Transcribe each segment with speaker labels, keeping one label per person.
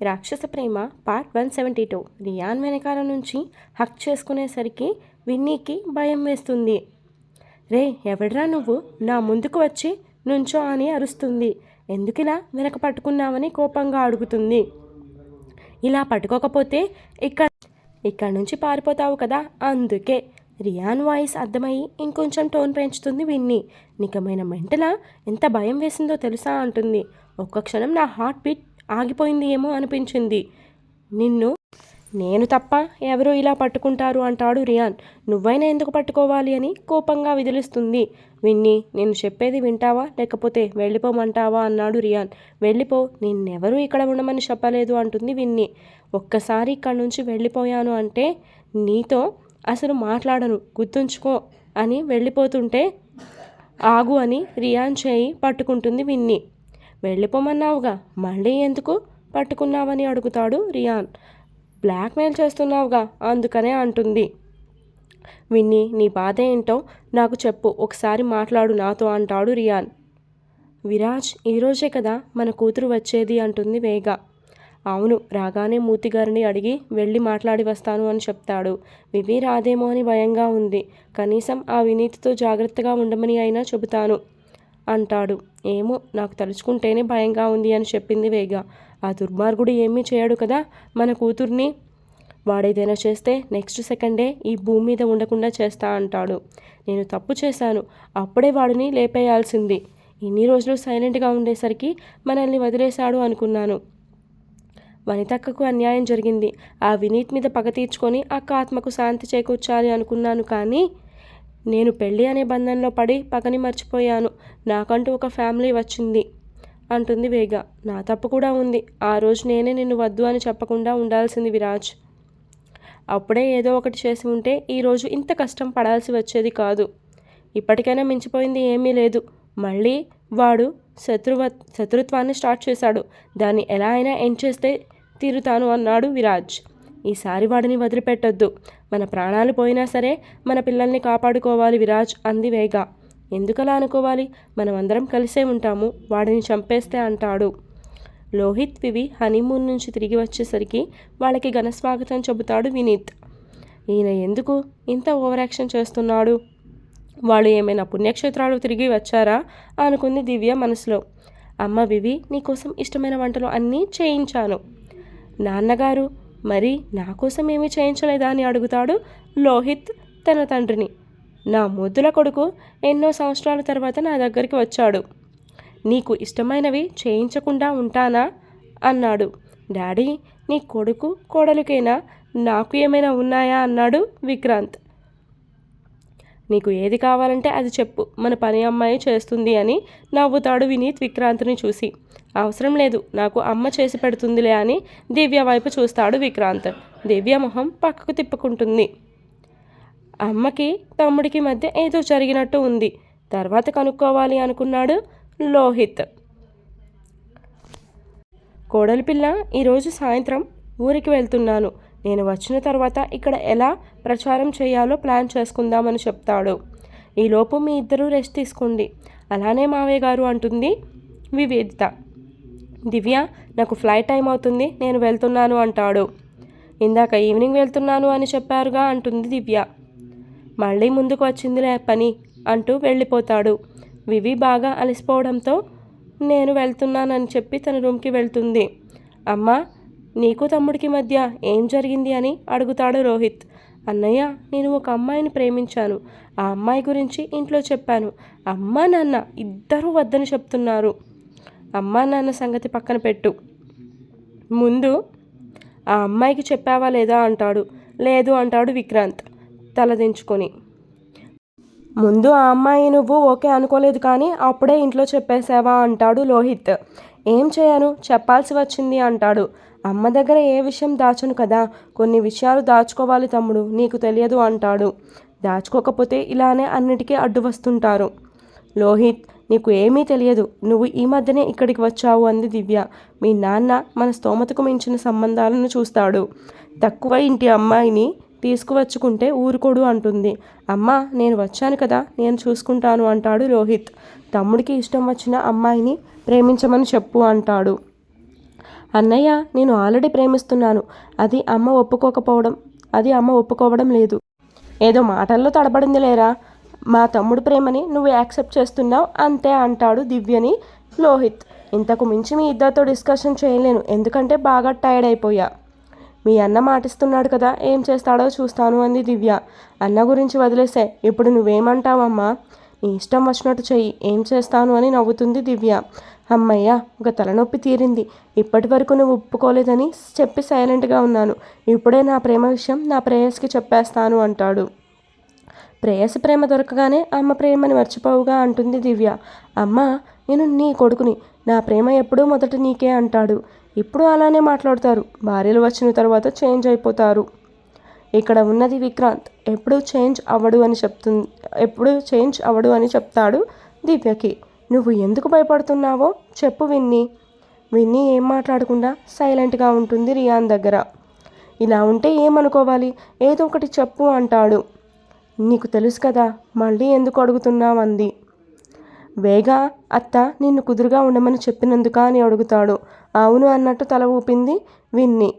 Speaker 1: Rakshasa Prema part one seventy two Ryan వెనకాల నుంచి హక్ చేసుకునేసరికి విన్నీకి భయం వేస్తుంది. రే ఎవడ్రా నువ్వు? నా ముందుకు వచ్చి నుంచో అని అరుస్తుంది. ఎందుకిలా వెనక పట్టుకున్నావని కోపంగా అడుగుతుంది. ఇలా పట్టుకోకపోతే ఇక్కడ ఇక్కడ నుంచి పారిపోతావు కదా అందుకే. రియాన్ వాయిస్ అర్థమయ్యి ఇంకొంచెం టోన్ పెంచుతుంది విన్ని. నికమైన మెంటలా? ఎంత భయం వేసిందో తెలుసా అంటుంది. ఒక్క క్షణం నా హార్ట్ బీట్ ఆగిపోయింది ఏమో అనిపించింది. నిన్ను? నేను తప్ప ఎవరో ఇలా పట్టుకుంటారు అంటాడు రియాన్. నువ్వైనా ఎందుకు పట్టుకోవాలి అని కోపంగా విదిలిస్తుంది. విన్ని నేను చెప్పేది వింటావా? లేకపోతే వెళ్ళిపోమంటావా? అన్నాడు రియాన్. వెళ్ళిపో నిన్నెవరూ ఇక్కడ ఉండమని చెప్పలేదు అంటుంది విన్ని. ఒక్కసారి ఇక్కడి నుంచి వెళ్ళిపోయాను అంటే నీతో అసలు మాట్లాడను. గుర్తుంచుకో అని వెళ్ళిపోతుంటే ఆగు అని రియాన్ చేయి పట్టుకుంటుంది విన్ని. వెళ్ళిపోమన్నావుగా. మళ్ళీ ఎందుకు? పట్టుకున్నావని అడుగుతాడు రియాన్. బ్లాక్మెయిల్ చేస్తున్నావుగా అందుకనే అంటుంది. విన్ని నీ బాధ ఏంటో నాకు చెప్పు ఒకసారి మాట్లాడు నాతో అంటాడు రియాన్. విరాజ్ ఈరోజే కదా మన కూతురు వచ్చేది అంటుంది వేగ. అవును రాగానే మూతిగారిని అడిగి వెళ్ళి మాట్లాడి వస్తాను అని చెప్తాడు. వివి రాదేమో అని భయంగా ఉంది. కనీసం ఆ వినీతితో జాగ్రత్తగా ఉండమని అయినా చెబుతాను. అంటాడు. ఏమో నాకు తలుచుకుంటేనే భయంగా ఉంది అని చెప్పింది వేగ. ఆ దుర్మార్గుడు ఏమీ చేయడు కదా మన కూతుర్ని? వాడేదైనా చేస్తే నెక్స్ట్ సెకండే ఈ భూమి మీద ఉండకుండా చేస్తా అంటాడు. నేను తప్పు చేశాను. అప్పుడే వాడిని లేపేయాల్సింది. ఇన్ని రోజులు సైలెంట్గా ఉండేసరికి మనల్ని వదిలేశాడు అనుకున్నాను. వనితక్కకు అన్యాయం జరిగింది. ఆ వినీత్ మీద పగ తీర్చుకొని అక్క ఆత్మకు శాంతి చేకూర్చాలి అనుకున్నాను కానీ నేను పెళ్ళి అనే బంధంలో పడి పగని మర్చిపోయాను. నాకంటూ ఒక ఫ్యామిలీ వచ్చింది అంటుంది వేగ. నా తప్పు కూడా ఉంది. ఆ రోజు నేనే నిన్ను వద్దు అని చెప్పకుండా ఉండాల్సింది విరాజ్. అప్పుడే ఏదో ఒకటి చేసి ఉంటే ఈరోజు ఇంత కష్టం పడాల్సి వచ్చేది కాదు. ఇప్పటికైనా మించిపోయింది ఏమీ లేదు. మళ్ళీ వాడు శత్రువ శత్రుత్వాన్ని స్టార్ట్ చేశాడు. దాన్ని ఎలా అయినా ఎండ్ చేస్తే తీరుతాను అన్నాడు విరాజ్. ఈసారి వాడిని వదిలిపెట్టొద్దు. మన ప్రాణాలు పోయినా సరే మన పిల్లల్ని కాపాడుకోవాలి విరాజ్ అంది వేగ. ఎందుకలా అనుకోవాలి? మనమందరం కలిసే ఉంటాము. వాడిని చంపేస్తే అంటాడు. లోహిత్ వివి హనీమూన్ నుంచి తిరిగి వచ్చేసరికి వాళ్ళకి ఘనస్వాగతం చెబుతాడు వినీత్. ఈయన ఎందుకు ఇంత ఓవర్ యాక్షన్ చేస్తున్నాడు? వాళ్ళు ఏమైనా పుణ్యక్షేత్రాలు తిరిగి వచ్చారా? అనుకుంది దివ్య మనసులో. అమ్మ వివి నీకోసం ఇష్టమైన వంటలు అన్నీ చేయించాను. నాన్నగారు మరి నా కోసం ఏమీ చేయించలేదా అని అడుగుతాడు లోహిత్ తన తండ్రిని. నా ముద్దుల కొడుకు ఎన్నో సంవత్సరాల తర్వాత నా దగ్గరికి వచ్చాడు. నీకు ఇష్టమైనవి చేయించకుండా ఉంటానా? అన్నాడు. డాడీ నీ కొడుకు కోడలికైనా నాకు ఏమైనా ఉన్నాయా? అన్నాడు విక్రాంత్. నీకు ఏది కావాలంటే అది చెప్పు. మన పని అమ్మాయి చేస్తుంది అని నవ్వుతాడు వినీత్ విక్రాంత్ని చూసి. అవసరం లేదు నాకు అమ్మ చేసి పెడుతుందిలే అని దివ్య వైపు చూస్తాడు విక్రాంత్. దివ్య మొహం పక్కకు తిప్పుకుంటుంది. అమ్మకి తమ్ముడికి మధ్య ఏదో జరిగినట్టు ఉంది. తర్వాత కనుక్కోవాలి అనుకున్నాడు లోహిత్. కోడలి పిల్ల ఈరోజు సాయంత్రం ఊరికి వెళ్తున్నాను. నేను వచ్చిన తర్వాత ఇక్కడ ఎలా ప్రచారం చేయాలో ప్లాన్ చేసుకుందామని చెప్తాడు. ఈలోపు మీ ఇద్దరూ రెస్ట్ తీసుకోండి. అలానే మావయ్య గారు అంటుంది వివేదిత. దివ్య నాకు ఫ్లైట్ టైం అవుతుంది నేను వెళ్తున్నాను అంటాడు. ఇందాక ఈవినింగ్ వెళ్తున్నాను అని చెప్పారుగా అంటుంది దివ్య. మళ్ళీ ముందుకు వచ్చిందిలే పని అంటూ వెళ్ళిపోతాడు. వివి బాగా అలసిపోవడంతో నేను వెళ్తున్నానని చెప్పి తన రూమ్కి వెళ్తుంది. అమ్మ నీకు తమ్ముడికి మధ్య ఏం జరిగింది అని అడుగుతాడు రోహిత్. అన్నయ్య నేను ఒక అమ్మాయిని ప్రేమించాను. ఆ అమ్మాయి గురించి ఇంట్లో చెప్పాను. అమ్మ నాన్న ఇద్దరూ వద్దని చెప్తున్నారు. అమ్మా నాన్న సంగతి పక్కన పెట్టు. ముందు ఆ అమ్మాయికి చెప్పావా లేదా అంటాడు. లేదు అంటాడు విక్రాంత్ తలదించుకొని ముందు ఆ అమ్మాయి నువ్వు ఓకే అనుకోలేదు కానీ అప్పుడే ఇంట్లో చెప్పేశావా అంటాడు లోహిత్ ఏం చేయను? చెప్పాల్సి వచ్చింది అంటాడు. అమ్మ దగ్గర ఏ విషయం దాచను కదా? కొన్ని విషయాలు దాచుకోవాలి తమ్ముడు నీకు తెలియదు అంటాడు. దాచుకోకపోతే ఇలానే అన్నిటికీ అడ్డు వస్తుంటారు. లోహిత్ నీకు ఏమీ తెలియదు. నువ్వు ఈ మధ్యనే ఇక్కడికి వచ్చావు అంది దివ్య. మీ నాన్న మన స్తోమతకు మించిన సంబంధాలను చూస్తాడు. తక్కువ ఇంటి అమ్మాయిని తీసుకువచ్చుకుంటే ఊరుకోడు అంటుంది. అమ్మ నేను వచ్చాను కదా నేను చూసుకుంటాను అంటాడు రోహిత్. తమ్ముడికి ఇష్టం వచ్చిన అమ్మాయిని ప్రేమించమని చెప్పు అంటాడు. అన్నయ్య నేను ఆల్రెడీ ప్రేమిస్తున్నాను. అది అమ్మ ఒప్పుకోకపోవడం అది అమ్మ ఒప్పుకోవడం లేదు. ఏదో మాటల్లో తడబడింది లేరా? మా తమ్ముడు ప్రేమని నువ్వు యాక్సెప్ట్ చేస్తున్నావు అంతే అంటాడు దివ్యని లోహిత్ ఇంతకు మించి మీ ఇద్దరితో డిస్కషన్ చేయలేను ఎందుకంటే బాగా టైర్డ్ అయిపోయా. మీ అన్న మాటిస్తున్నాడు కదా ఏం చేస్తాడో చూస్తాను అంది దివ్య. అన్న గురించి వదిలేసే ఇప్పుడు నువ్వేమంటావమ్మా? నీ ఇష్టం వచ్చినట్టు చెయ్యి ఏం చేస్తాను అని నవ్వుతుంది దివ్య. అమ్మయ్య ఒక తలనొప్పి తీరింది. ఇప్పటి వరకు నువ్వు ఒప్పుకోలేదని చెప్పి సైలెంట్గా ఉన్నాను. ఇప్పుడే నా ప్రేమ విషయం నా ప్రేయస్కి చెప్పేస్తాను అంటాడు. ప్రేయస్ ప్రేమ దొరకగానే అమ్మ ప్రేమని మర్చిపోవుగా అంటుంది దివ్య. అమ్మ నేను నీ కొడుకుని. నా ప్రేమ ఎప్పుడూ మొదట నీకే అంటాడు. ఇప్పుడు అలానే మాట్లాడతారు. భార్యలు వచ్చిన తర్వాత చేంజ్ అయిపోతారు. ఇక్కడ ఉన్నది విక్రాంత్. ఎప్పుడు చేంజ్ అవ్వడు అని చెప్తుంది ఎప్పుడు చేంజ్ అవ్వడు అని చెప్తాడు దివ్యకి. నువ్వు ఎందుకు భయపడుతున్నావో చెప్పు విన్ని. విన్ని ఏం మాట్లాడకుండా సైలెంట్గా ఉంటుంది రియాన్ దగ్గర. ఇలా ఉంటే ఏమనుకోవాలి? ఏదో ఒకటి చెప్పు అంటాడు. నీకు తెలుసు కదా మళ్ళీ ఎందుకు అడుగుతున్నావు అంది. వేగా అత్త నిన్ను కుదురుగా ఉండమని చెప్పినందుక అని అడుగుతాడు. అవును అన్నట్టు తల ఊపింది విన్ని.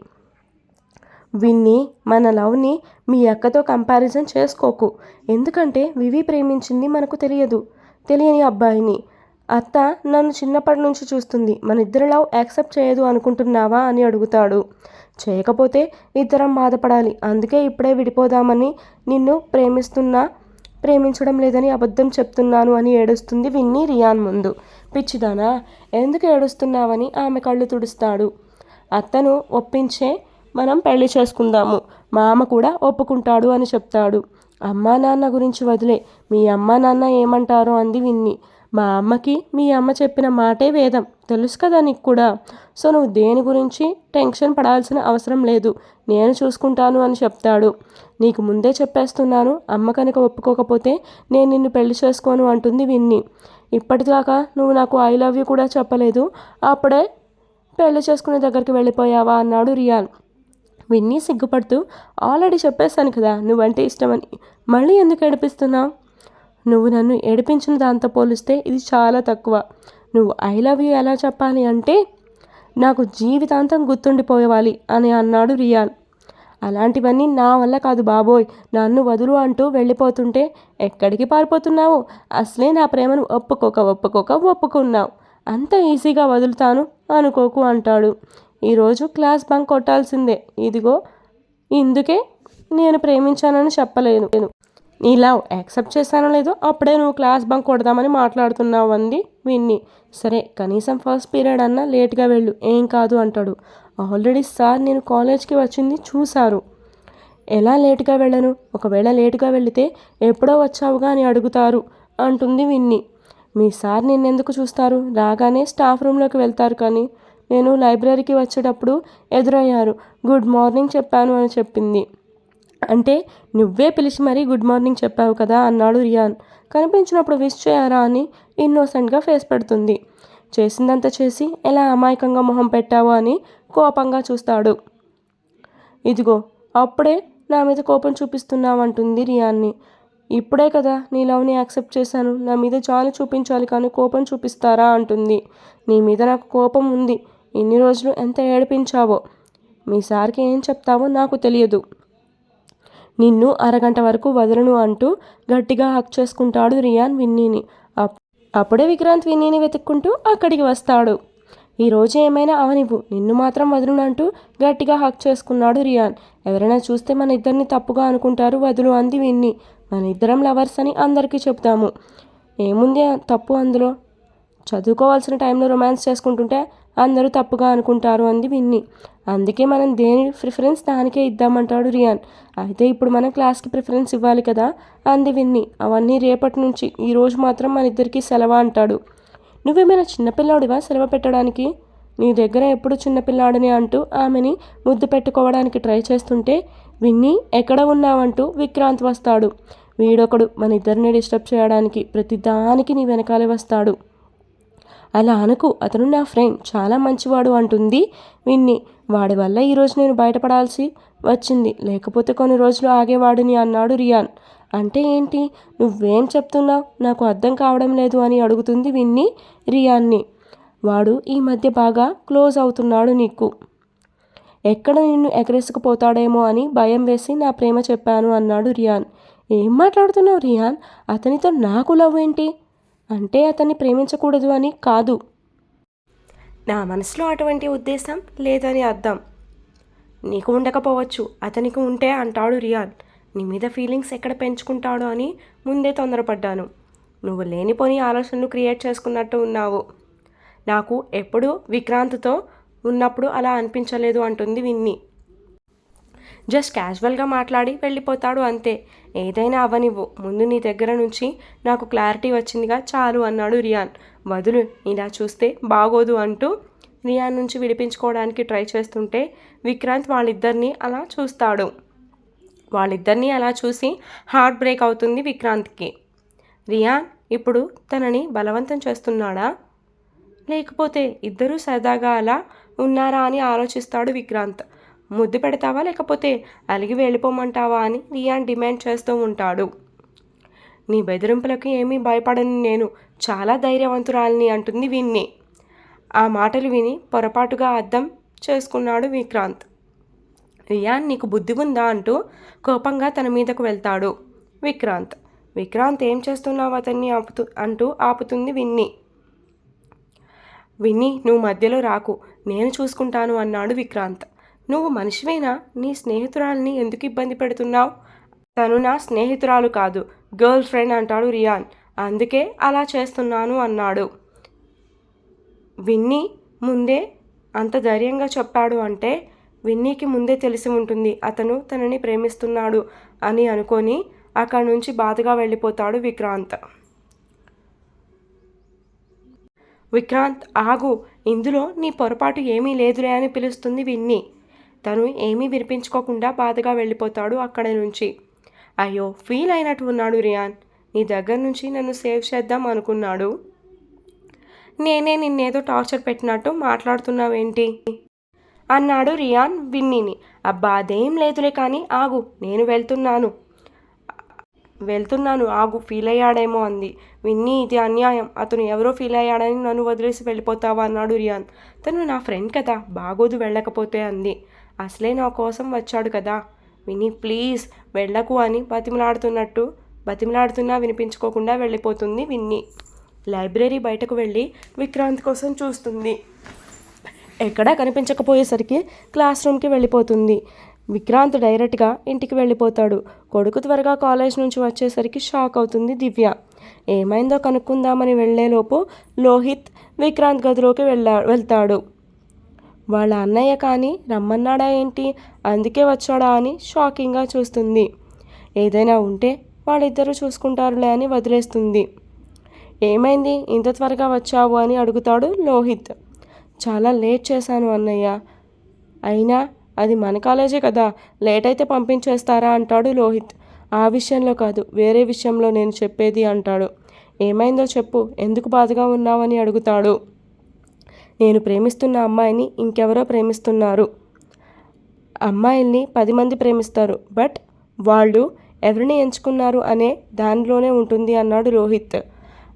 Speaker 1: విన్ని మన లవ్ని మీ అక్కతో కంపారిజన్ చేసుకోకు. ఎందుకంటే వివి ప్రేమించింది మనకు తెలియదు. తెలియని అబ్బాయిని. అత్త నన్ను చిన్నప్పటి నుంచి చూస్తుంది. మన ఇద్దరు లవ్ యాక్సెప్ట్ చేయదు అనుకుంటున్నావా అని అడుగుతాడు. చేయకపోతే ఇద్దరం బాధపడాలి. అందుకే ఇప్పుడే విడిపోదామని నిన్ను ప్రేమిస్తున్నా ప్రేమించడం లేదని అబద్ధం చెప్తున్నాను అని ఏడుస్తుంది విన్ని రియాన్ ముందు. పిచ్చిదానా ఎందుకు ఏడుస్తున్నావని ఆమె కళ్ళు తుడుస్తాడు. అత్తను ఒప్పించే మనం పెళ్ళి చేసుకుందాము. మా అమ్మ కూడా ఒప్పుకుంటాడు అని చెప్తాడు. అమ్మా నాన్న గురించి వదిలే. మీ అమ్మా నాన్న ఏమంటారో అంది విన్ని. మా అమ్మకి మీ అమ్మ చెప్పిన మాటే వేదం. తెలుసు కదా నీకు కూడా. సో నువ్వు దేని గురించి టెన్షన్ పడాల్సిన అవసరం లేదు. నేను చూసుకుంటాను అని చెప్తాడు. నీకు ముందే చెప్పేస్తున్నాను. అమ్మ కనుక ఒప్పుకోకపోతే నేను నిన్ను పెళ్ళి చేసుకోను అంటుంది విన్ని. ఇప్పటిదాకా నువ్వు నాకు ఐ లవ్ యూ కూడా చెప్పలేదు. అప్పుడే పెళ్ళి చేసుకునే దగ్గరికి వెళ్ళిపోయావా అన్నాడు రియాన్. విన్నీ సిగ్గుపడుతూ ఆల్రెడీ చెప్పేశాను కదా నువ్వంటే ఇష్టమని. మళ్ళీ ఎందుకు ఏడిపిస్తున్నావు నువ్వు నన్ను ఏడిపించిన దాంతో పోలిస్తే ఇది చాలా తక్కువ. నువ్వు ఐ లవ్ యూ ఎలా చెప్పాలి అంటే నాకు జీవితాంతం గుర్తుండిపోయేవాలి అని అన్నాడు రియాన్. అలాంటివన్నీ నా వల్ల కాదు బాబోయ్. నన్ను వదులు అంటూ వెళ్ళిపోతుంటే ఎక్కడికి పారిపోతున్నావు? అసలే నా ప్రేమను ఒప్పుకోక ఒప్పుకోక ఒప్పుకున్నావు. అంత ఈజీగా వదులుతాను అనుకోకు అంటాడు. ఈరోజు క్లాస్ బంక్ కొట్టాల్సిందే. ఇదిగో ఇందుకే నేను ప్రేమించానని చెప్పలేను నేను లవ్ యాక్సెప్ట్ చేశానో లేదో అప్పుడే నువ్వు క్లాస్ బంక్ కొడదామని మాట్లాడుతున్నావు అంది విన్ని. సరే కనీసం ఫస్ట్ పీరియడ్ అన్నా లేట్గా వెళ్ళు. ఏం కాదు అంటాడు. ఆల్రెడీ సార్ నేను కాలేజ్కి వచ్చింది చూశారు. ఎలా లేటుగా వెళ్ళను? ఒకవేళ లేటుగా వెళితే ఎప్పుడో వచ్చావుగా అని అడుగుతారు అంటుంది విన్ని. మీ సార్ నిన్నెందుకు చూస్తారు? రాగానే స్టాఫ్ రూమ్లోకి వెళ్తారు కానీ నేను లైబ్రరీకి వచ్చేటప్పుడు ఎదురయ్యారు. గుడ్ మార్నింగ్ చెప్పాను అని చెప్పింది. అంటే నువ్వే పిలిచి మరీ గుడ్ మార్నింగ్ చెప్పావు కదా అన్నాడు రియాన్. కనిపించినప్పుడు విష్ చేయారా అని ఇన్నోసెంట్గా ఫేస్ పెడుతుంది. చేసిందంతా చేసి ఎలా అమాయకంగా మొహం పెట్టావో అని కోపంగా చూస్తాడు. ఇదిగో అప్పుడే నా మీద కోపం చూపిస్తున్నావంటుంది రియాన్ని. ఇప్పుడే కదా నీ లవ్ని యాక్సెప్ట్ చేశాను. నా మీద జాలి చూపించాలి కానీ కోపం చూపిస్తారా అంటుంది. నీ మీద నాకు కోపం ఉంది. ఇన్ని రోజులు ఎంత ఏడిపించావో? మీ సార్కి ఏం చెప్తావో నాకు తెలియదు. నిన్ను అరగంట వరకు వదలను అంటూ గట్టిగా హక్ చేసుకుంటాడు రియాన్ విన్నీని. అప్పుడే విక్రాంత్ విన్నీని వెతుక్కుంటూ అక్కడికి వస్తాడు. ఈరోజు ఏమైనా అవనివ్వు నిన్ను మాత్రం వదులు అంటూ గట్టిగా హక్ చేసుకున్నాడు రియాన్. ఎవరైనా చూస్తే మన ఇద్దరిని తప్పుగా అనుకుంటారు వదులు అంది విన్ని. మన ఇద్దరం లవర్స్ అని అందరికీ చెప్తాము. ఏముంది తప్పు అందులో? చదువుకోవాల్సిన టైంలో రొమాన్స్ చేసుకుంటుంటే అందరూ తప్పుగా అనుకుంటారు అంది విన్ని. అందుకే మనం దేని ప్రిఫరెన్స్ దానికే ఇద్దామంటాడు రియాన్. అయితే ఇప్పుడు మనం క్లాస్కి ప్రిఫరెన్స్ ఇవ్వాలి కదా? అంది విన్ని. అవన్నీ రేపటి నుంచి ఈరోజు మాత్రం మన ఇద్దరికి సెలవు అంటాడు. నువ్వేమైనా చిన్నపిల్లాడివా సెలవు పెట్టడానికి? నీ దగ్గర ఎప్పుడు చిన్నపిల్లాడని అంటూ ఆమెని ముద్దు పెట్టుకోవడానికి ట్రై చేస్తుంటే విన్ని ఎక్కడ ఉన్నావంటూ విక్రాంత్ వస్తాడు. వీడొకడు మన ఇద్దరిని డిస్టర్బ్ చేయడానికి ప్రతి దానికి నీ వెనకాలే వస్తాడు. అలా అనుకు. అతను నా ఫ్రెండ్. చాలా మంచివాడు అంటుంది విన్ని. వాడి వల్ల ఈరోజు నేను బయటపడాల్సి వచ్చింది. లేకపోతే కొన్ని రోజులు ఆగేవాడిని అన్నాడు రియాన్. అంటే ఏంటి? నువ్వేం చెప్తున్నావు? నాకు అర్థం కావడం లేదు అని అడుగుతుంది విన్ని రియాన్ని. వాడు ఈ మధ్య బాగా క్లోజ్ అవుతున్నాడు నీకు. ఎక్కడ నిన్ను ఎగరేసుకుపోతాడేమో అని భయం వేసి నా ప్రేమ చెప్పాను అన్నాడు రియాన్. ఏం మాట్లాడుతున్నావు రియాన్? అతనితో నాకు లవ్ ఏంటి? అంటే అతన్ని ప్రేమించకూడదు అని కాదు. నా మనసులో అటువంటి ఉద్దేశం లేదని అర్థం. నీకు ఉండకపోవచ్చు అతనికి ఉంటే అంటాడు రియాన్. నీ మీద ఫీలింగ్స్ ఎక్కడ పెంచుకుంటాడో అని ముందే తొందరపడ్డాను. నువ్వు లేనిపోని ఆలోచనలు క్రియేట్ చేసుకున్నట్టు ఉన్నావు. నాకు ఎప్పుడు విక్రాంత్తో ఉన్నప్పుడు అలా అనిపించలేదు అంటుంది విన్ని. జస్ట్ క్యాజువల్గా మాట్లాడి వెళ్ళిపోతాడు అంతే. ఏదైనా అవ్వనివ్వు ముందు నీ దగ్గర నుంచి నాకు క్లారిటీ వచ్చిందిగా చాలు అన్నాడు రియాన్. వదులు ఇలా చూస్తే బాగోదు అంటూ రియాన్ నుంచి విడిపించుకోవడానికి ట్రై చేస్తుంటే విక్రాంత్ వాళ్ళిద్దరినీ అలా చూస్తాడు. వాళ్ళిద్దరినీ అలా చూసి హార్ట్ బ్రేక్ అవుతుంది విక్రాంత్కి. రియాన్ ఇప్పుడు తనని బలవంతం చేస్తున్నాడా? లేకపోతే ఇద్దరూ సరదాగా అలా ఉన్నారా అని ఆలోచిస్తాడు విక్రాంత్. ముద్దు పెడతావా లేకపోతే అలిగి వెళ్ళిపోమంటావా అని రియాన్ డిమాండ్ చేస్తూ ఉంటాడు. నీ బెదిరింపులకు ఏమీ భయపడని నేను చాలా ధైర్యవంతురాలని అంటుంది విన్ని. ఆ మాటలు విని పొరపాటుగా అర్థం చేసుకున్నాడు విక్రాంత్. రియాన్ నీకు బుద్ధి ఉందా అంటూ కోపంగా తన మీదకు వెళ్తాడు విక్రాంత్. విక్రాంత్ ఏం చేస్తున్నావు అతన్ని ఆపుతూ అంటూ ఆపుతుంది విన్ని. విన్ని నువ్వు మధ్యలో రాకు నేను చూసుకుంటాను అన్నాడు విక్రాంత్. నువ్వు మనిషివేనా? నీ స్నేహితురాల్ని ఎందుకు ఇబ్బంది పెడుతున్నావు? తను నా స్నేహితురాలు కాదు గర్ల్ ఫ్రెండ్ అంటాడు రియాన్. అందుకే అలా చేస్తున్నాను అన్నాడు. విన్నీ ముందే అంత ధైర్యంగా చెప్పాడు అంటే విన్నీకి ముందే తెలిసి ఉంటుంది అతను తనని ప్రేమిస్తున్నాడు అని అనుకొని అక్కడి నుంచి బాధగా వెళ్ళిపోతాడు విక్రాంత్. విక్రాంత్ ఆగు ఇందులో నీ పొరపాటు ఏమీ లేదులే అని పిలుస్తుంది విన్ని. తను ఏమీ వినిపించుకోకుండా బాధగా వెళ్ళిపోతాడు అక్కడ నుంచి. అయ్యో ఫీల్ అయినట్టు ఉన్నాడు రియాన్. నీ దగ్గర నుంచి నన్ను సేవ్ చేద్దాం అనుకున్నాడు. నేనే నిన్నేదో టార్చర్ పెట్టినట్టు మాట్లాడుతున్నావేంటి? అన్నాడు రియాన్ విన్నీని. అబ్బా అదేం లేదులే కానీ ఆగు నేను వెళ్తున్నాను. వెళ్తున్నాను ఆగు ఫీల్ అయ్యాడేమో అంది. విన్నీ ఇది అన్యాయం. అతను ఎవరో ఫీల్ అయ్యాడని నన్ను వదిలేసి వెళ్ళిపోతావా అన్నాడు రియాన్. తను నా ఫ్రెండ్ కదా బాగోదు వెళ్ళకపోతే అంది. అసలే నా కోసం వచ్చాడు కదా. విని ప్లీజ్ వెళ్ళకు అని బతిమలాడుతున్నట్టు బతిమలాడుతున్నా వినిపించుకోకుండా వెళ్ళిపోతుంది విన్ని. లైబ్రరీ బయటకు వెళ్ళి విక్రాంత్ కోసం చూస్తుంది. ఎక్కడా కనిపించకపోయేసరికి క్లాస్ రూమ్కి వెళ్ళిపోతుంది. విక్రాంత్ డైరెక్ట్గా ఇంటికి వెళ్ళిపోతాడు. కొడుకు త్వరగా కాలేజ్ నుంచి వచ్చేసరికి షాక్ అవుతుంది దివ్య. ఏమైందో కనుక్కుందామని వెళ్ళేలోపు లోహిత్ విక్రాంత్ గదిలోకి వెళ్ళా వెళ్తాడు. వాళ్ళ అన్నయ్య కానీ రమ్మన్నాడా ఏంటి? అందుకే వచ్చాడా అని షాకింగ్గా చూస్తుంది. ఏదైనా ఉంటే వాళ్ళిద్దరూ చూసుకుంటారులే అని వదిలేస్తుంది. ఏమైంది? ఇంత త్వరగా వచ్చావు అని అడుగుతాడు లోహిత్. చాలా లేట్ చేశాను అన్నయ్య. అయినా అది మన కాలేజే కదా. లేట్ అయితే పంపించేస్తారా అంటాడు లోహిత్. ఆ విషయంలో కాదు వేరే విషయంలో నేను చెప్పేది అంటాడు. ఏమైందో చెప్పు. ఎందుకు బాధగా ఉన్నావని అడుగుతాడు. నేను ప్రేమిస్తున్న అమ్మాయిని ఇంకెవరో ప్రేమిస్తున్నారు. అమ్మాయిల్ని పది మంది ప్రేమిస్తారు. బట్ వాళ్ళు ఎవరిని ఎంచుకున్నారు అనే దానిలోనే ఉంటుంది అన్నాడు రోహిత్.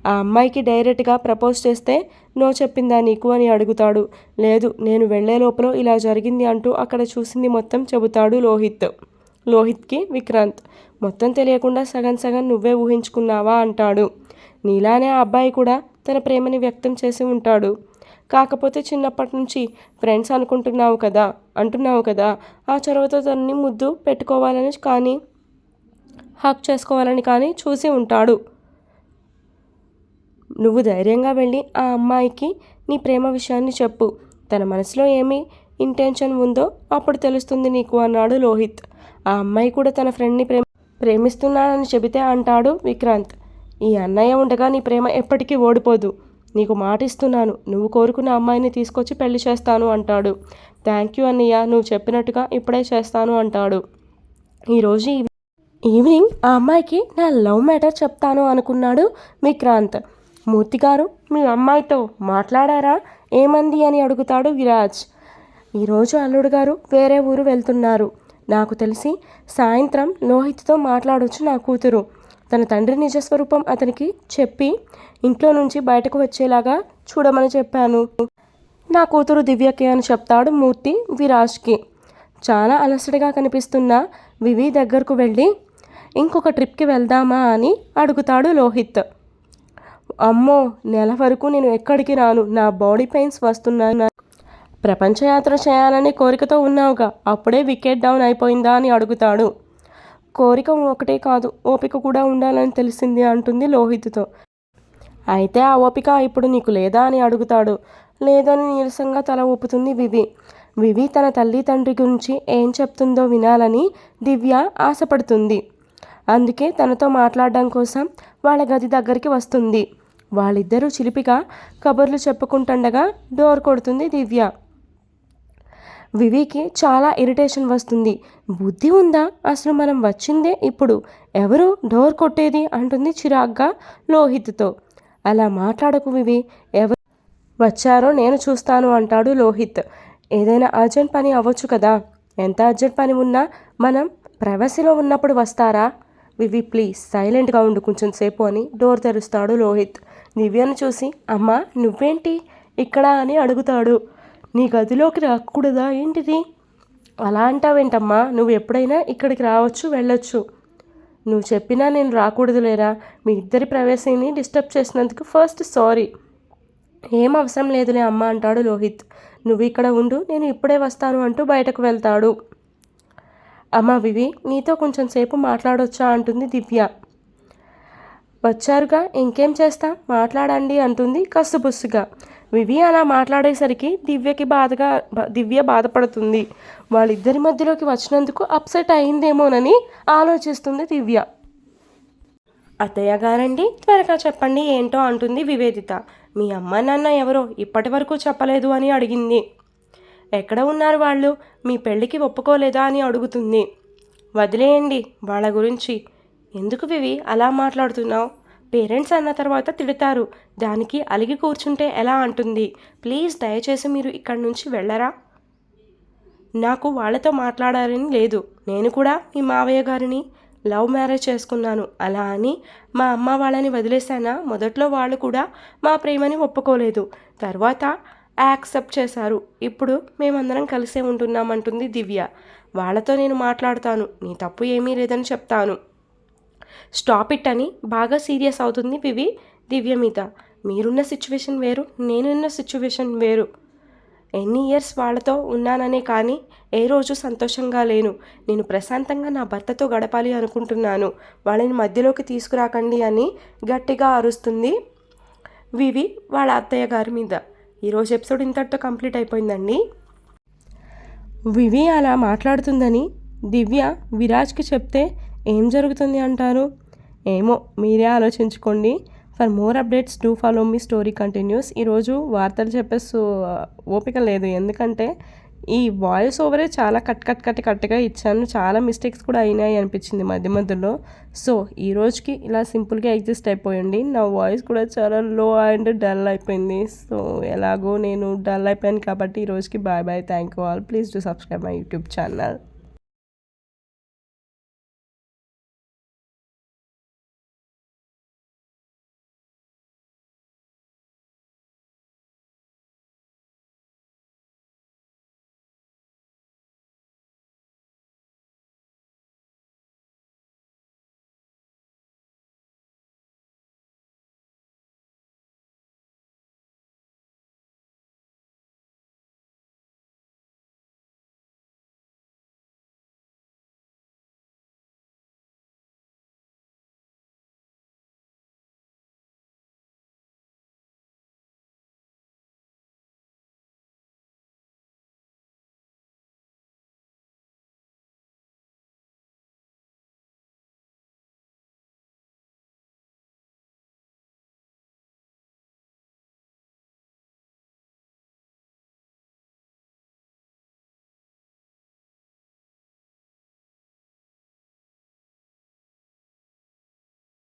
Speaker 1: ఆ అమ్మాయికి డైరెక్ట్గా ప్రపోజ్ చేస్తే నో చెప్పిందా నీకు? అని అడుగుతాడు. లేదు నేను వెళ్ళే లోపల ఇలా జరిగింది అంటూ అక్కడ చూసింది మొత్తం చెబుతాడు లోహిత్ లోహిత్కి విక్రాంత్ మొత్తం తెలియకుండా సగం సగం నువ్వే ఊహించుకున్నావా? అంటాడు. నీలానే ఆ అబ్బాయి కూడా తన ప్రేమని వ్యక్తం చేసి ఉంటాడు. కాకపోతే చిన్నప్పటి నుంచి ఫ్రెండ్స్ అనుకుంటున్నావు కదా అంటున్నావు కదా ఆ చొరవతో తనని ముద్దు పెట్టుకోవాలని కానీ హక్ చేసుకోవాలని కానీ చూసి ఉంటాడు. నువ్వు ధైర్యంగా వెళ్ళి ఆ అమ్మాయికి నీ ప్రేమ విషయాన్ని చెప్పు. తన మనసులో ఏమి ఇంటెన్షన్ ఉందో అప్పుడు తెలుస్తుంది నీకు అన్నాడు లోహిత్. ఆ అమ్మాయి కూడా తన ఫ్రెండ్ని ప్రేమ ప్రేమిస్తున్నానని చెబితే అంటాడు విక్రాంత్. ఈ అన్నయ్య ఉండగా నీ ప్రేమ ఎప్పటికీ ఓడిపోదు. నీకు మాటిస్తున్నాను. నువ్వు కోరుకున్న అమ్మాయిని తీసుకొచ్చి పెళ్ళి చేస్తాను అంటాడు. థ్యాంక్ యూ అన్నయ్య నువ్వు చెప్పినట్టుగా ఇప్పుడే చేస్తాను అంటాడు. ఈరోజు ఈవినింగ్ ఆ అమ్మాయికి నా లవ్ మ్యాటర్ చెప్తాను అనుకున్నాడు విక్రాంత్. మూర్తి గారు మీ అమ్మాయితో మాట్లాడారా? ఏమంది అని అడుగుతాడు విరాజ్. ఈరోజు అల్లుడు గారు వేరే ఊరు వెళ్తున్నారు. నాకు తెలిసి సాయంత్రం లోహిత్తో మాట్లాడొచ్చు నా కూతురు. తన తండ్రి నిజస్వరూపం అతనికి చెప్పి ఇంట్లో నుంచి బయటకు వచ్చేలాగా చూడమని చెప్పాను. నా కూతురు దివ్యకి అని చెప్తాడు మూర్తి విరాజ్కి. చాలా అలసటగా కనిపిస్తున్న వివి దగ్గరకు వెళ్ళి ఇంకొక ట్రిప్కి వెళ్దామా అని అడుగుతాడు లోహిత్. అమ్మో నెల వరకు నేను ఎక్కడికి రాను నా బాడీ పెయిన్స్ వస్తున్నాయి. ప్రపంచయాత్ర చేయాలని కోరికతో ఉన్నావుగా అప్పుడే వికెట్ డౌన్ అయిపోయిందా అని అడుగుతాడు. కోరిక ఒకటే కాదు ఓపిక కూడా ఉండాలని తెలిసింది అంటుంది లోహిత్తో. అయితే ఆ ఓపిక ఇప్పుడు నీకు లేదా అని అడుగుతాడు. లేదని నీరసంగా తల ఊపుతుంది వివి. వివి తన తల్లి తండ్రి గురించి ఏం చెప్తుందో వినాలని దివ్య ఆశపడుతుంది. అందుకే తనతో మాట్లాడడం కోసం వాళ్ళ గది దగ్గరికి వస్తుంది. వాళ్ళిద్దరూ చిలిపిగా కబుర్లు చెప్పుకుంటుండగా డోర్ కొడుతుంది దివ్య. వివికి చాలా ఇరిటేషన్ వస్తుంది. బుద్ధి ఉందా? అసలు మనం వచ్చిందే ఇప్పుడు. ఎవరు? డోర్ కొట్టేది? అంటుంది చిరాగ్గా లోహిత్తో. అలా మాట్లాడకు వివి. ఎవరు వచ్చారో నేను చూస్తాను అంటాడు లోహిత్. ఏదైనా అర్జెంట్ పని అవ్వచ్చు కదా? ఎంత అర్జెంట్ పని ఉన్నా మనం ప్రైవసీలో ఉన్నప్పుడు వస్తారా? వివి ప్లీజ్ సైలెంట్గా ఉండు కొంచెం సేపు అని డోర్ తెరుస్తాడు లోహిత్. దివ్యను చూసి అమ్మా నువ్వేంటి ఇక్కడ అని అడుగుతాడు. నీ గదిలోకి రాకూడదా ఏంటిది? అలా అంటావేంటమ్మా? నువ్వు ఎప్పుడైనా ఇక్కడికి రావచ్చు వెళ్ళొచ్చు. నువ్వు చెప్పినా నేను రాకూడదు లేరా? మీ ఇద్దరి ప్రవేశాన్ని డిస్టర్బ్ చేసినందుకు ఫస్ట్ సారీ. ఏం అవసరం లేదులే అమ్మ అంటాడు లోహిత్. నువ్వు ఇక్కడ ఉండు నేను ఇప్పుడే వస్తాను అంటూ బయటకు వెళ్తాడు. అమ్మ వివి నీతో కొంచెం సేపు మాట్లాడొచ్చా? అంటుంది దివ్య. వచ్చారుగా ఇంకేం చేస్తా? మాట్లాడండి అంటుంది కసుబుస్సుగా. వివి అలా మాట్లాడేసరికి దివ్యకి బాధగా దివ్య బాధపడుతుంది. వాళ్ళిద్దరి మధ్యలోకి వచ్చినందుకు అప్సెట్ అయిందేమోనని ఆలోచిస్తుంది దివ్య. అత్తయ్య గారండి త్వరగా చెప్పండి ఏంటో అంటుంది వివేదిత. మీ అమ్మ నాన్న ఎవరో ఇప్పటి వరకు చెప్పలేదు అని అడిగింది. ఎక్కడ ఉన్నారు వాళ్ళు? మీ పెళ్ళికి ఒప్పుకోలేదా అని అడుగుతుంది. వదిలేయండి వాళ్ళ గురించి. ఎందుకు వివి అలా మాట్లాడుతున్నావు? పేరెంట్స్ అన్న తర్వాత తిడతారు. దానికి అలిగి కూర్చుంటే ఎలా అంటుంది? ప్లీజ్ దయచేసి మీరు ఇక్కడి నుంచి వెళ్ళరా? నాకు వాళ్ళతో మాట్లాడాలని లేదు. నేను కూడా మీ మావయ్య గారిని లవ్ మ్యారేజ్ చేసుకున్నాను. అలా అని మా అమ్మ వాళ్ళని వదిలేశానా? మొదట్లో వాళ్ళు కూడా మా ప్రేమని ఒప్పుకోలేదు. తర్వాత యాక్సెప్ట్ చేశారు. ఇప్పుడు మేమందరం కలిసే ఉంటున్నామంటుంది దివ్య. వాళ్ళతో నేను మాట్లాడతాను. నీ తప్పు ఏమీ లేదని చెప్తాను. స్టాప్ ఇట్ అని బాగా సీరియస్ అవుతుంది వివి దివ్య మీద. మీరున్న సిచ్యువేషన్ వేరు నేనున్న సిచ్యువేషన్ వేరు. ఎన్ని ఇయర్స్ వాళ్ళతో ఉన్నాననే కానీ ఏ రోజు సంతోషంగా లేను. నేను ప్రశాంతంగా నా భర్తతో గడపాలి అనుకుంటున్నాను. వాళ్ళని మధ్యలోకి తీసుకురాకండి అని గట్టిగా అరుస్తుంది వివి వాళ్ళ అత్తయ్య గారి మీద. ఈరోజు ఎపిసోడ్ ఇంతటితో కంప్లీట్ అయిపోయిందండి. వివి అలా మాట్లాడుతుందని దివ్య విరాజ్కి చెప్తే ఏం జరుగుతుంది అంటారు? ఏమో మీరే ఆలోచించుకోండి. For more updates do follow me story continues. ఈరోజు వార్తలు చెప్పేసి ఓపిక లేదు. ఎందుకంటే ఈ వాయిస్ ఓవరే చాలా కట్ కట్ కట్ కట్గా ఇచ్చాను. చాలా మిస్టేక్స్ కూడా అయినాయి అనిపించింది మధ్య మధ్యలో. సో ఈ రోజుకి ఇలా సింపుల్గా ఎగ్జిస్ట్ అయిపోయింది నా వాయిస్ కూడా చాలా లో అండ్ డల్ అయిపోయింది. సో ఎలాగో నేను డల్ అయిపోయాను కాబట్టి ఈ రోజుకి bye bye. Thank you all. Please do subscribe my YouTube channel.